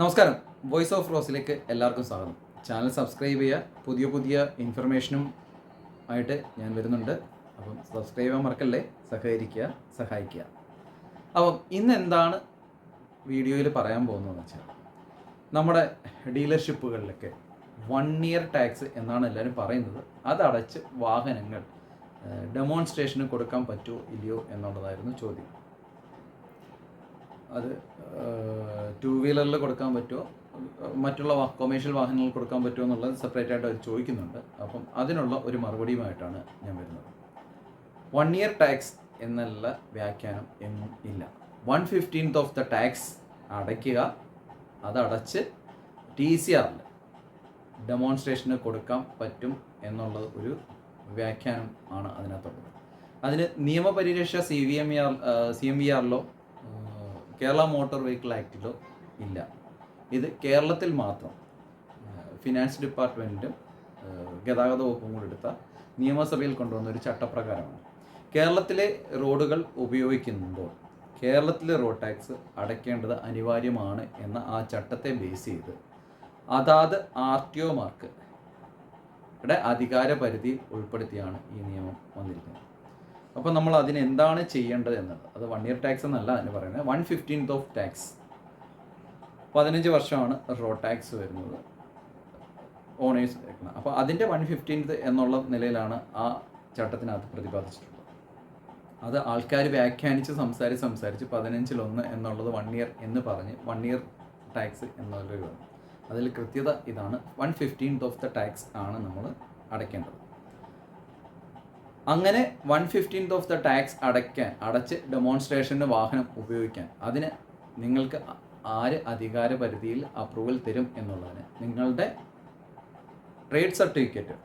നമസ്കാരം. Voice of റോസിലേക്ക് എല്ലാവർക്കും സ്വാഗതം. ചാനൽ സബ്സ്ക്രൈബ് ചെയ്യുക. പുതിയ പുതിയ ഇൻഫർമേഷനും ആയിട്ട് ഞാൻ വരുന്നുണ്ട്. അപ്പം സബ്സ്ക്രൈബ് ചെയ്യാൻ മറക്കല്ലേ? സഹകരിക്കുക സഹായിക്കുക. അപ്പം ഇന്ന് എന്താണ് വീഡിയോയിൽ പറയാൻ പോകുന്നതെന്ന് വെച്ചാൽ നമ്മുടെ ഡീലർഷിപ്പുകളിലൊക്കെ വൺ ഇയർ ടാക്സ് എന്നാണ് എല്ലാവരും പറയുന്നത്. അതടച്ച് വാഹനങ്ങൾ ഡെമോൺസ്ട്രേഷന് കൊടുക്കാൻ പറ്റുമോ ഇല്ലയോ എന്നുള്ളതായിരുന്നു ചോദ്യം. അത് ടു വീലറിൽ കൊടുക്കാൻ പറ്റുമോ മറ്റുള്ള കൊമേഴ്ഷ്യൽ വാഹനങ്ങൾ കൊടുക്കാൻ പറ്റുമോ എന്നുള്ളത് സെപ്പറേറ്റ് ആയിട്ട് അവർ ചോദിക്കുന്നുണ്ട്. അപ്പം അതിനുള്ള ഒരു മറുപടിയുമായിട്ടാണ് ഞാൻ വരുന്നത്. വൺ ഇയർ ടാക്സ് എന്നുള്ള വ്യാഖ്യാനം എങ്ങും ഇല്ല. One fifteenth of the tax അടയ്ക്കുക. അതടച്ച് ടി സി ആറിൽ ഡെമോൺസ്ട്രേഷന് കൊടുക്കാൻ പറ്റും എന്നുള്ള ഒരു വ്യാഖ്യാനം ആണ് അതിനകത്തുള്ളത്. അതിന് നിയമപരിരക്ഷ C V M R C M V ആറിലോ Kerala motor vehicle ആക്ടിലോ ഇല്ല. ഇത് കേരളത്തിൽ മാത്രം ഫിനാൻസ് ഡിപ്പാർട്ട്മെന്റും ഗതാഗത വകുപ്പും കൂടെ എടുത്ത നിയമസഭയിൽ കൊണ്ടുവന്ന ഒരു ചട്ടപ്രകാരമാണ്. കേരളത്തിലെ റോഡുകൾ ഉപയോഗിക്കുമ്പോൾ കേരളത്തിലെ റോഡ് ടാക്സ് അടയ്ക്കേണ്ടത് അനിവാര്യമാണ് എന്ന ആ ചട്ടത്തെ ബേസ് ചെയ്ത് അതാത് ആർ ടി ഒമാർക്ക് അധികാര പരിധി ഉൾപ്പെടുത്തിയാണ് ഈ നിയമം വന്നിരിക്കുന്നത്. അപ്പോൾ നമ്മൾ അതിന് എന്താണ് ചെയ്യേണ്ടത് എന്നത് അത് വൺ ഇയർ ടാക്സ് എന്നല്ല അതിന് പറയുന്നത്. വൺ ഫിഫ്റ്റീൻത്ത് ഓഫ് ടാക്സ് പതിനഞ്ച് വർഷമാണ് റോ ടാക്സ് വരുന്നത്. ഓണേഴ്സ് എടുക്കുന്നത് അപ്പോൾ അതിന്റെ വൺ ഫിഫ്റ്റീൻത്ത് എന്നുള്ള നിലയിലാണ് ആ ചട്ടത്തിനകത്ത് പ്രതിപാദിച്ചിട്ടുള്ളത്. അത് ആൾക്കാർ വ്യാഖ്യാനിച്ച് സംസാരിച്ച് സംസാരിച്ച് പതിനഞ്ചിലൊന്ന് എന്നുള്ളത് വൺ ഇയർ എന്ന് പറഞ്ഞ് വൺ ഇയർ ടാക്സ് എന്നുള്ളൊരു അതിൽ കൃത്യത ഇതാണ്. One fifteenth of the tax ആണ് നമ്മൾ അടയ്ക്കേണ്ടത്. അങ്ങനെ one fifteenth of the tax അടയ്ക്കാൻ അടച്ച് ഡെമോൺസ്ട്രേഷന് വാഹനം ഉപയോഗിക്കാൻ അതിന് നിങ്ങൾക്ക് ആര് അധികാര പരിധിയിൽ അപ്രൂവൽ തരും എന്നുള്ളതിന് നിങ്ങളുടെ ട്രേഡ് സർട്ടിഫിക്കറ്റ്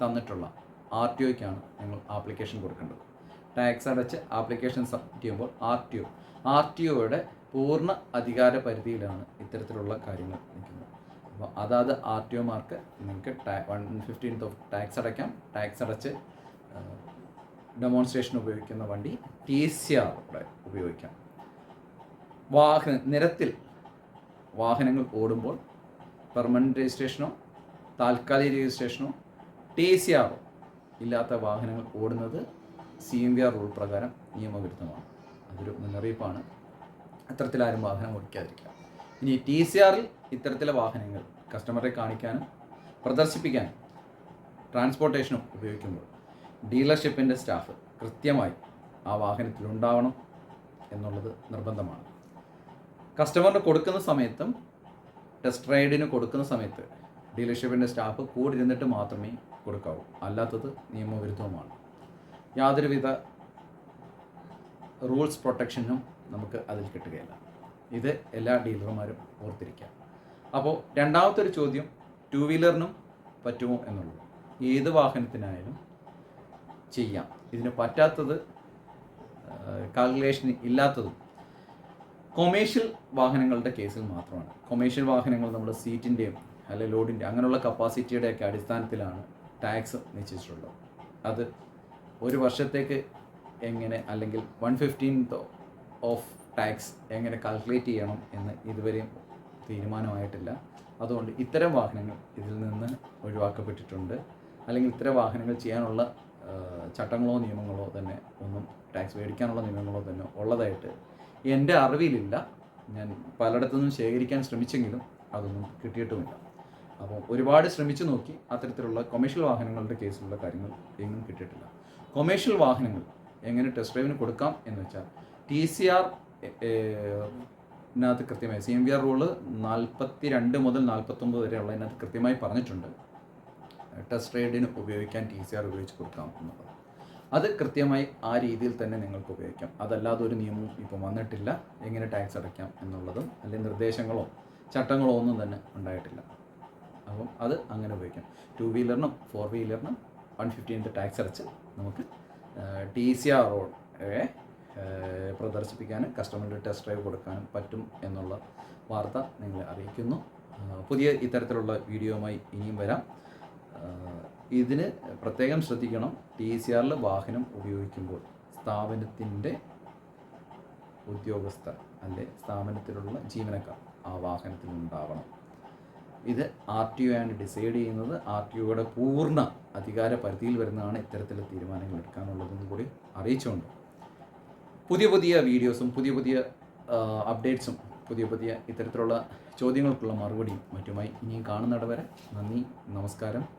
തന്നിട്ടുള്ള ആർ ടി ഒക്കാണ് നിങ്ങൾ ആപ്ലിക്കേഷൻ കൊടുക്കേണ്ടത്. ടാക്സ് അടച്ച് ആപ്ലിക്കേഷൻ സബ്മിറ്റ് ചെയ്യുമ്പോൾ R T O R T ഒയുടെ പൂർണ അധികാര പരിധിയിലാണ് ഇത്തരത്തിലുള്ള കാര്യങ്ങൾ നിൽക്കുന്നത്. അപ്പോൾ അതാത് ആർ ടി ഒമാർക്ക് നിങ്ങൾക്ക് ടാ വൺ ഫിഫ്റ്റീൻത്ത് ഓഫ് ടാക്സ് അടയ്ക്കാം. ടാക്സ് അടച്ച് ഡെമോൺസ്ട്രേഷൻ ഉപയോഗിക്കുന്ന വണ്ടി ടി സി ആറോടെ ഉപയോഗിക്കാം. വാഹന നിരത്തിൽ വാഹനങ്ങൾ ഓടുമ്പോൾ പെർമനന്റ് രജിസ്ട്രേഷനോ താൽക്കാലിക രജിസ്ട്രേഷനോ ടി സി ഇല്ലാത്ത വാഹനങ്ങൾ ഓടുന്നത് C M V R rule പ്രകാരം നിയമവിരുദ്ധമാണ്. അതൊരു മുന്നറിയിപ്പാണ്. അത്തരത്തിലാരും വാഹനം ഓടിക്കാതിരിക്കുക. ഇനി ടി സി ആറിൽ ഇത്തരത്തിലെ വാഹനങ്ങൾ കസ്റ്റമറെ കാണിക്കാനും പ്രദർശിപ്പിക്കാനും ട്രാൻസ്പോർട്ടേഷനും ഉപയോഗിക്കുമ്പോൾ ഡീലർഷിപ്പിന്റെ സ്റ്റാഫ് കൃത്യമായി ആ വാഹനത്തിൽ ഉണ്ടാവണം എന്നുള്ളത് നിർബന്ധമാണ്. കസ്റ്റമറിന് കൊടുക്കുന്ന സമയത്തും ടെസ്റ്റ് റൈഡിന് കൊടുക്കുന്ന സമയത്ത് ഡീലർഷിപ്പിന്റെ സ്റ്റാഫ് കൂടി ഇരുന്നിട്ട് മാത്രമേ കൊടുക്കാവൂ. അല്ലാത്തത് നിയമവിരുദ്ധവുമാണ്. യാതൊരുവിധ റൂൾസ് പ്രൊട്ടക്ഷനും നമുക്ക് അതിൽ കിട്ടുകയില്ല. ഇത് എല്ലാ ഡീലർമാരും ഓർത്തിരിക്കുക. അപ്പോൾ രണ്ടാമത്തെ ഒരു ചോദ്യം ടു വീലറിനും പറ്റുമോ എന്നുള്ളത്. ഏത് വാഹനത്തിനായാലും ചെയ്യാം. ഇതിന് പറ്റാത്തത് കാൽക്കുലേഷൻ ഇല്ലാത്തതും കൊമേഴ്ഷ്യൽ വാഹനങ്ങളുടെ കേസിൽ മാത്രമാണ്. കൊമേഴ്ഷ്യൽ വാഹനങ്ങൾ നമ്മൾ സീറ്റിന്റെയും അല്ലെ ലോഡിന്റെ അങ്ങനെയുള്ള കപ്പാസിറ്റിയുടെ ഒക്കെ അടിസ്ഥാനത്തിലാണ് ടാക്സ് നിശ്ചയിച്ചിട്ടുള്ളത്. അത് ഒരു വർഷത്തേക്ക് എങ്ങനെ അല്ലെങ്കിൽ വൺ ഫിഫ്റ്റീൻത്ത് ഓഫ് ടാക്സ് എങ്ങനെ കാൽക്കുലേറ്റ് ചെയ്യണം എന്ന് ഇതുവരെയും തീരുമാനമായിട്ടില്ല. അതുകൊണ്ട് ഇത്തരം വാഹനങ്ങൾ ഇതിൽ നിന്ന് ഒഴിവാക്കപ്പെട്ടിട്ടുണ്ട്. അല്ലെങ്കിൽ ഇത്തരം വാഹനങ്ങൾ ചെയ്യാനുള്ള ചട്ടങ്ങളോ നിയമങ്ങളോ തന്നെ ഒന്നും ടാക്സ് മേടിക്കാനുള്ള നിയമങ്ങളോ തന്നെ ഉള്ളതായിട്ട് എന്റെ അറിവിലില്ല. ഞാൻ പലയിടത്തുനിന്നും ശേഖരിക്കാൻ ശ്രമിച്ചെങ്കിലും അതൊന്നും കിട്ടിയിട്ടുമില്ല. അപ്പോൾ ഒരുപാട് ശ്രമിച്ചു നോക്കി അത്തരത്തിലുള്ള കൊമേഴ്ഷ്യൽ വാഹനങ്ങളുടെ കേസിലുള്ള കാര്യങ്ങൾ എങ്ങും കിട്ടിയിട്ടില്ല. കൊമേഴ്ഷ്യൽ വാഹനങ്ങൾ എങ്ങനെ ടെസ്റ്റ് ഡ്രൈവിന് കൊടുക്കാം എന്ന് വെച്ചാൽ ടി സി ആർ ഇതിനകത്ത് കൃത്യമായി C M V R rule നാൽപ്പത്തി രണ്ട് മുതൽ നാൽപ്പത്തൊമ്പത് വരെയുള്ള ഇതിനകത്ത് കൃത്യമായി പറഞ്ഞിട്ടുണ്ട്. ടെസ്റ്റ് റൈഡിന് ഉപയോഗിക്കാൻ ടി സി ആർ ഉപയോഗിച്ച് കൊടുക്കാം എന്നുള്ളത്. അത് കൃത്യമായി ആ രീതിയിൽ തന്നെ നിങ്ങൾക്ക് ഉപയോഗിക്കാം. അതല്ലാതെ ഒരു നിയമവും ഇപ്പം വന്നിട്ടില്ല. എങ്ങനെ ടാക്സ് അടയ്ക്കാം എന്നുള്ളതും അല്ലെങ്കിൽ നിർദ്ദേശങ്ങളോ ചട്ടങ്ങളോ ഒന്നും തന്നെ ഉണ്ടായിട്ടില്ല. അപ്പം അത് അങ്ങനെ ഉപയോഗിക്കാം. ടു വീലറിനും ഫോർ വീലറിനും വൺ ഫിഫ്റ്റീന്റെ ടാക്സ് അടച്ച് നമുക്ക് ടി സി ആർ പ്രദർശിപ്പിക്കാനും കസ്റ്റമറിന്റെ ടെസ്റ്റ് ഡ്രൈവ് കൊടുക്കാനും പറ്റും എന്നുള്ള വാർത്ത നിങ്ങളെ അറിയിക്കുന്നു. പുതിയ ഇത്തരത്തിലുള്ള വീഡിയോയുമായി ഇനിയും വരാം. ഇതിന് പ്രത്യേകം ശ്രദ്ധിക്കണം. ടി സി ആറിൽ വാഹനം ഉപയോഗിക്കുമ്പോൾ സ്ഥാപനത്തിന്റെ ഉദ്യോഗസ്ഥർ അല്ലെ സ്ഥാപനത്തിലുള്ള ജീവനക്കാർ ആ വാഹനത്തിൽ ഉണ്ടാവണം ഇത് ആർ ടി ഒ ആണ് ഡിസൈഡ് ചെയ്യുന്നത്. ആർ ടി ഒയുടെ പൂർണ അധികാര പരിധിയിൽ വരുന്നതാണ് ഇത്തരത്തിലുള്ള തീരുമാനങ്ങൾ എടുക്കാനുള്ളതെന്ന് കൂടി അറിയിച്ചുകൊണ്ട്. പുതിയ പുതിയ വീഡിയോസും പുതിയ പുതിയ അപ്ഡേറ്റ്സും പുതിയ പുതിയ ഇത്തരത്തിലുള്ള ചോദ്യങ്ങൾക്കുള്ള മറുപടിയും മറ്റുമായി ഇനിയും കാണുന്നിടവരെ നന്ദി നമസ്കാരം.